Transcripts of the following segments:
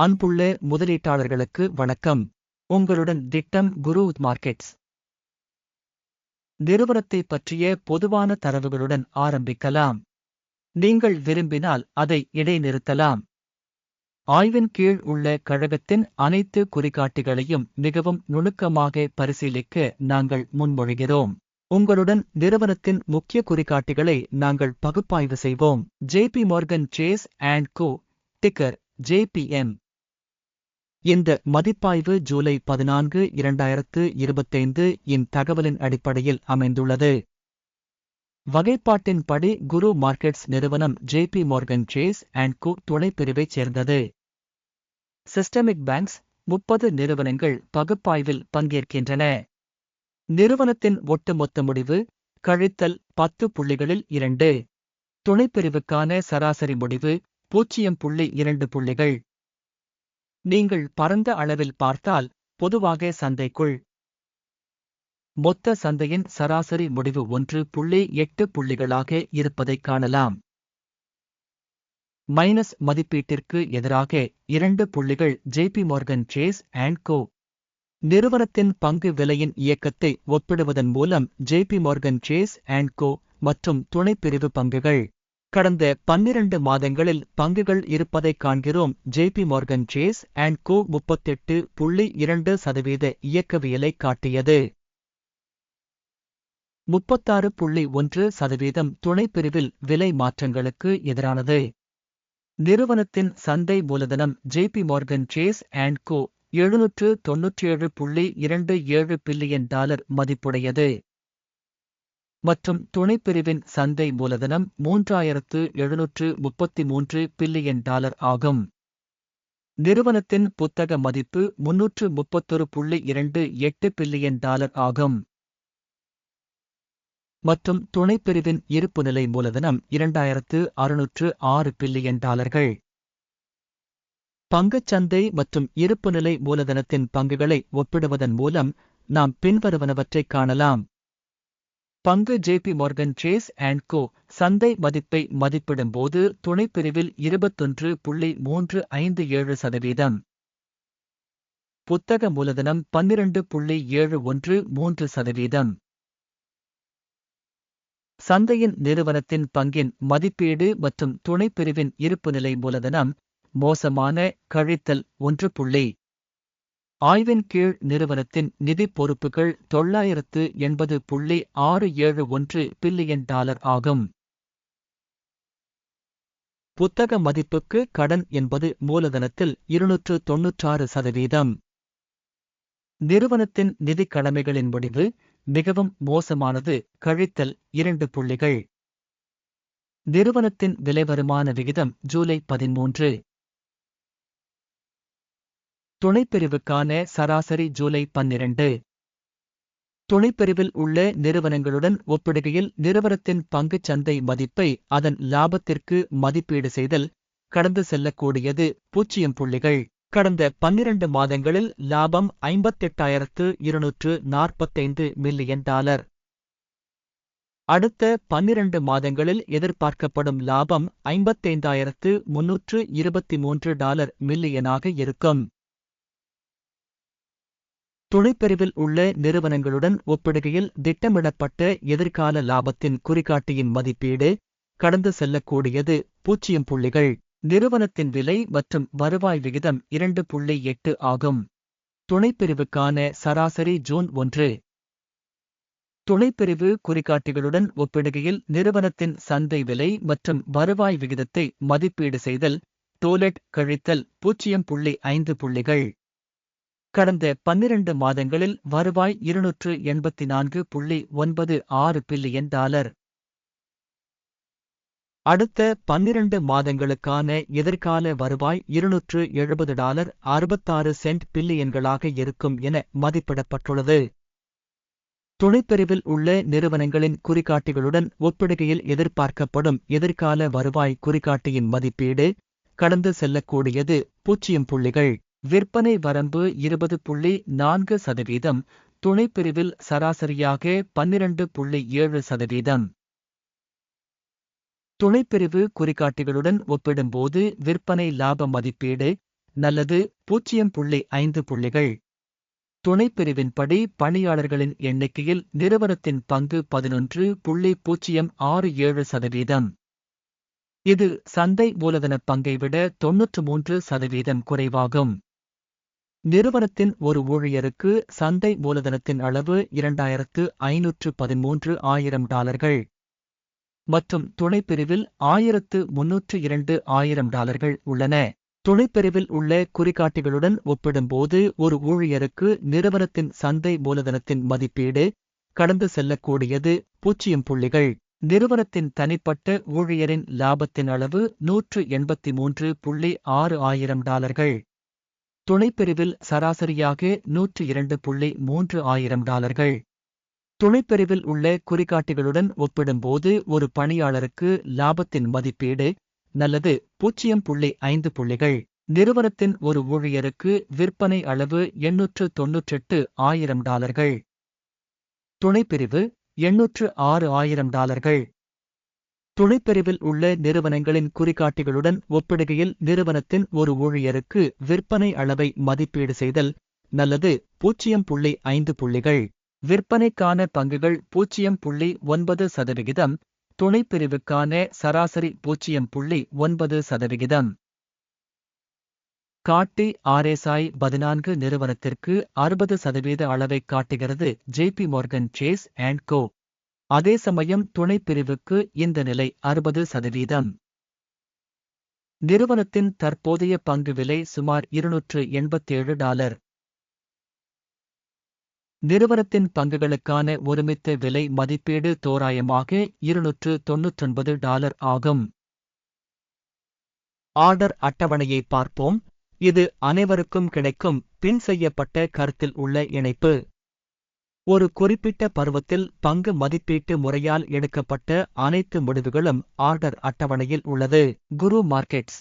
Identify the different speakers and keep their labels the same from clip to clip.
Speaker 1: அன்புள்ள முதலீட்டாளர்களுக்கு வணக்கம். உங்களுடன் திட்டம் குரு மார்க்கெட்ஸ். நிறுவனத்தை பற்றிய பொதுவான தரவுகளுடன் ஆரம்பிக்கலாம். நீங்கள் விரும்பினால் அதை இடைநிறுத்தலாம். ஆய்வின் கீழ் உள்ள கழகத்தின் அனைத்து குறிகாட்டிகளையும் மிகவும் நுணுக்கமாக பரிசீலிக்க நாங்கள் முன்மொழிகிறோம். உங்களுடன் நிறுவனத்தின் முக்கிய குறிகாட்டிகளை நாங்கள் பகுப்பாய்வு செய்வோம். JP Morgan Chase and Co ticker JPM இந்த மதிப்பாய்வு ஜூலை பதினான்கு இரண்டாயிரத்து இருபத்தைந்து இன் தகவலின் அடிப்படையில் அமைந்துள்ளது. வகைப்பாட்டின்படி குரு மார்க்கெட்ஸ் நிறுவனம் JP Morgan Chase and Co துணைப்பிரிவைச் சேர்ந்தது. சிஸ்டமிக் பேங்க்ஸ் முப்பது நிறுவனங்கள் பகுப்பாய்வில் பங்கேற்கின்றன. நிறுவனத்தின் ஒட்டுமொத்த முடிவு கழித்தல் பத்து புள்ளிகளில் இரண்டு. துணைப்பிரிவுக்கான சராசரி முடிவு பூஜ்ஜியம் புள்ளி இரண்டு புள்ளிகள். நீங்கள் பரந்த அளவில் பார்த்தால் பொதுவாக சந்தைக்குள். மொத்த சந்தையின் சராசரி முடிவு ஒன்று புள்ளி எட்டு புள்ளிகளாக இருப்பதைக் காணலாம். மைனஸ் மதிப்பீட்டிற்கு எதிராக இரண்டு புள்ளிகள் JP Morgan Chase and Co. நிறுவனத்தின் பங்கு விலையின் இயக்கத்தை ஒப்பிடுவதன் மூலம் JP Morgan Chase and Co மற்றும் துணைப்பிரிவு பங்குகள். கடந்த பன்னிரண்டு மாதங்களில் பங்குகள் இருப்பதைக் காண்கிறோம். JP Morgan Chase and Co முப்பத்தெட்டு புள்ளி இரண்டு சதவீத இயக்கவியலை காட்டியது. முப்பத்தாறு புள்ளி ஒன்று சதவீதம் துணைப்பிரிவில் விலை மாற்றங்களுக்கு எதிரானது. நிறுவனத்தின் சந்தை மூலதனம் JP Morgan Chase and Co எழுநூற்று தொன்னூற்றேழு புள்ளி இரண்டு ஏழு பில்லியன் டாலர் மதிப்புடையது. மற்றும் துணைப்பிரிவின் சந்தை மூலதனம் மூன்றாயிரத்து எழுநூற்று முப்பத்தி மூன்று பில்லியன் டாலர் ஆகும். நிறுவனத்தின் புத்தக மதிப்பு முன்னூற்று முப்பத்தொரு புள்ளி இரண்டு எட்டு பில்லியன் டாலர் ஆகும். மற்றும் துணைப்பிரிவின் இருப்புநிலை மூலதனம் இரண்டாயிரத்து அறுநூற்று ஆறு பில்லியன் டாலர்கள். பங்குச்சந்தை மற்றும் இருப்புநிலை மூலதனத்தின் பங்குகளை ஒப்பிடுவதன் மூலம் நாம் பின்வருவனவற்றைக் காணலாம். பங்கு JP Morgan Chase and Co சந்தை மதிப்பை மதிப்பிடும்போது துணைப்பிரிவில் இருபத்தொன்று புள்ளி மூன்று ஐந்து ஏழு சதவீதம். புத்தக மூலதனம் பன்னிரண்டு புள்ளி ஏழு ஒன்று மூன்று சதவீதம். சந்தையின் நிறுவனத்தின் பங்கின் மதிப்பீடு மற்றும் துணைப்பிரிவின் இருப்புநிலை மூலதனம் மோசமான கழித்தல் ஒன்று புள்ளி ஆய்வின் கீழ் நிறுவனத்தின் நிதி பொறுப்புகள் தொள்ளாயிரத்து எண்பது புள்ளி ஆறு ஏழு ஒன்று பில்லியன் டாலர் ஆகும். புத்தக மதிப்புக்கு கடன் என்பது மூலதனத்தில் இருநூற்று தொன்னூற்றாறு சதவீதம். நிறுவனத்தின் நிதி கடமைகளின் முடிவு மிகவும் மோசமானது கழித்தல் இரண்டு புள்ளிகள். நிறுவனத்தின் விலைவருமான விகிதம் ஜூலை பதிமூன்று. துணைப்பிரிவுக்கான சராசரி ஜூலை பன்னிரண்டு. துணைப்பிரிவில் உள்ள நிறுவனங்களுடன் ஒப்பிடுகையில் நிறுவனத்தின் பங்குச் சந்தை மதிப்பை அதன் லாபத்திற்கு மதிப்பீடு செய்தல் கடந்து செல்லக்கூடியது பூஜ்ஜியம் புள்ளிகள். கடந்த பன்னிரண்டு மாதங்களில் லாபம் ஐம்பத்தெட்டாயிரத்து இருநூற்று நாற்பத்தைந்து மில்லியன் டாலர். அடுத்த பன்னிரண்டு மாதங்களில் எதிர்பார்க்கப்படும் லாபம் ஐம்பத்தைந்தாயிரத்து முன்னூற்று இருபத்தி மூன்று டாலர் மில்லியனாக இருக்கும். துணைப்பிரிவில் உள்ள நிறுவனங்களுடன் ஒப்பிடுகையில் திட்டமிடப்பட்ட எதிர்கால லாபத்தின் குறிகாட்டியின் மதிப்பீடு கடந்து செல்லக்கூடியது பூஜ்ஜியம் புள்ளிகள். நிறுவனத்தின் விலை மற்றும் வருவாய் விகிதம் இரண்டு புள்ளி எட்டு ஆகும். துணைப்பிரிவுக்கான சராசரி ஜூன் ஒன்று. துணைப்பிரிவு குறிகாட்டிகளுடன் ஒப்பிடுகையில் நிறுவனத்தின் சந்தை விலை மற்றும் வருவாய் விகிதத்தை மதிப்பீடு செய்தல் டோலெட் கழித்தல் பூஜ்ஜியம் புள்ளி ஐந்து புள்ளிகள். கடந்த பன்னிரண்டு மாதங்களில் வருவாய் இருநூற்று எண்பத்தி நான்கு புள்ளி ஒன்பது ஆறு பில்லியன் டாலர். அடுத்த பன்னிரண்டு மாதங்களுக்கான எதிர்கால வருவாய் இருநூற்று எழுபது டாலர் அறுபத்தாறு சென்ட் பில்லியன்களாக இருக்கும் என மதிப்பிடப்பட்டுள்ளது. துணைப்பிரிவில் உள்ள நிறுவனங்களின் குறிகாட்டிகளுடன் ஒப்பிடுகையில் எதிர்பார்க்கப்படும் எதிர்கால வருவாய் குறிகாட்டியின் மதிப்பீடு கடந்து செல்லக்கூடியது பூஜ்ஜியம் புள்ளிகள். விற்பனை வரம்பு இருபது புள்ளி நான்கு சதவீதம் துணைப்பிரிவில் சராசரியாக பன்னிரண்டு புள்ளி ஏழு சதவீதம். துணைப்பிரிவு குறிகாட்டிகளுடன் ஒப்பிடும்போது விற்பனை லாப மதிப்பீடு நல்லது பூஜ்ஜியம் புள்ளி ஐந்து புள்ளிகள். துணைப்பிரிவின்படி பணியாளர்களின் எண்ணிக்கையில் நிறுவனத்தின் பங்கு பதினொன்று புள்ளி பூஜ்ஜியம் ஆறு ஏழு சதவீதம். இது சந்தை மூலதனப் பங்கை விட தொன்னூற்று மூன்று சதவீதம் குறைவாகும். நிறுவனத்தின் ஒரு ஊழியருக்கு சந்தை மூலதனத்தின் அளவு இரண்டாயிரத்து ஐநூற்று பதிமூன்று ஆயிரம் டாலர்கள். மற்றும் துணைப்பிரிவில் ஆயிரத்து முன்னூற்று இரண்டு ஆயிரம் டாலர்கள் உள்ளன. துணைப்பிரிவில் உள்ள குறிகாட்டிகளுடன் ஒப்பிடும்போது ஒரு ஊழியருக்கு நிறுவனத்தின் சந்தை மூலதனத்தின் மதிப்பீடு கடந்து செல்லக்கூடியது பூஜ்ஜியம் புள்ளிகள். நிறுவனத்தின் தனிப்பட்ட ஊழியரின் லாபத்தின் அளவு நூற்று எண்பத்தி மூன்று புள்ளி ஆறு ஆயிரம் டாலர்கள். துணைப்பிரிவில் சராசரியாக நூற்று இரண்டு புள்ளி மூன்று ஆயிரம் டாலர்கள். துணைப்பிரிவில் உள்ள குறிகாட்டிகளுடன் ஒப்பிடும்போது ஒரு பணியாளருக்கு லாபத்தின் மதிப்பீடு நல்லது பூஜ்ஜியம் புள்ளி ஐந்து புள்ளிகள். நிறுவனத்தின் ஒரு ஊழியருக்கு விற்பனை அளவு எண்ணூற்று தொன்னூற்றெட்டு ஆயிரம் டாலர்கள். துணைப்பிரிவு எண்ணூற்று ஆறு ஆயிரம் டாலர்கள். துணைப்பிரிவில் உள்ள நிறுவனங்களின் குறிகாட்டிகளுடன் ஒப்பிடுகையில் நிறுவனத்தின் ஒரு ஊழியருக்கு விற்பனை அளவை மதிப்பீடு செய்தல் நல்லது. பூஜ்ஜியம் புள்ளி ஐந்து புள்ளிகள். விற்பனைக்கான பங்குகள் பூஜ்ஜியம் புள்ளி ஒன்பது சதவிகிதம். துணைப்பிரிவுக்கான சராசரி பூஜ்ஜியம் புள்ளி ஒன்பது சதவிகிதம். காட்டி ஆர்எஸ்ஐ பதினான்கு நிறுவனத்திற்கு அறுபது சதவீத அளவைக் காட்டுகிறது. JP Morgan Chase and Co. அதே சமயம் துணைப்பிரிவுக்கு இந்த நிலை அறுபது சதவீதம். நிறுவனத்தின் தற்போதைய பங்கு விலை சுமார் இருநூற்று எண்பத்தேழு டாலர். நிறுவனத்தின் பங்குகளுக்கான ஒருமித்த விலை மதிப்பீடு தோராயமாக இருநூற்று தொன்னூற்றொன்பது டாலர் ஆகும். ஆர்டர் அட்டவணையை பார்ப்போம். இது அனைவருக்கும் கிடைக்கும் பின் செய்யப்பட்ட கருத்தில் உள்ள இணைப்பு. ஒரு குறிப்பிட்ட பருவத்தில் பங்கு மதிப்பீட்டு முறையால் எடுக்கப்பட்ட அனைத்து முடிவுகளும் ஆர்டர் அட்டவணையில் உள்ளது. குரு மார்க்கெட்ஸ்.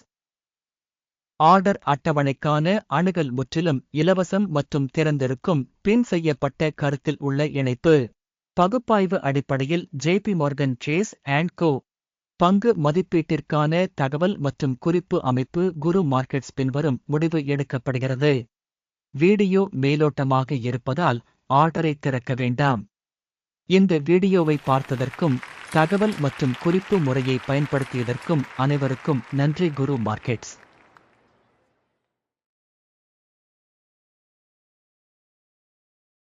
Speaker 1: ஆர்டர் அட்டவணைக்கான அணுகல் முற்றிலும் இலவசம் மற்றும் திறந்திருக்கும் பின் செய்யப்பட்ட கருத்தில் உள்ள இணைப்பு. பகுப்பாய்வு அடிப்படையில் JP Morgan Chase and Co. பங்கு மதிப்பீட்டிற்கான தகவல் மற்றும் குறிப்பு அமைப்பு குரு மார்க்கெட்ஸ் பின்வரும் முடிவு எடுக்கப்படுகிறது. வீடியோ மேலோட்டமாக இருப்பதால் ஆர்டரை திறக்க வேண்டாம். இந்த வீடியோவை பார்த்ததற்கும் தகவல் மற்றும் குறிப்பு முறையை பயன்படுத்தியதற்கும் அனைவருக்கும் நன்றி குரு மார்க்கெட்ஸ்.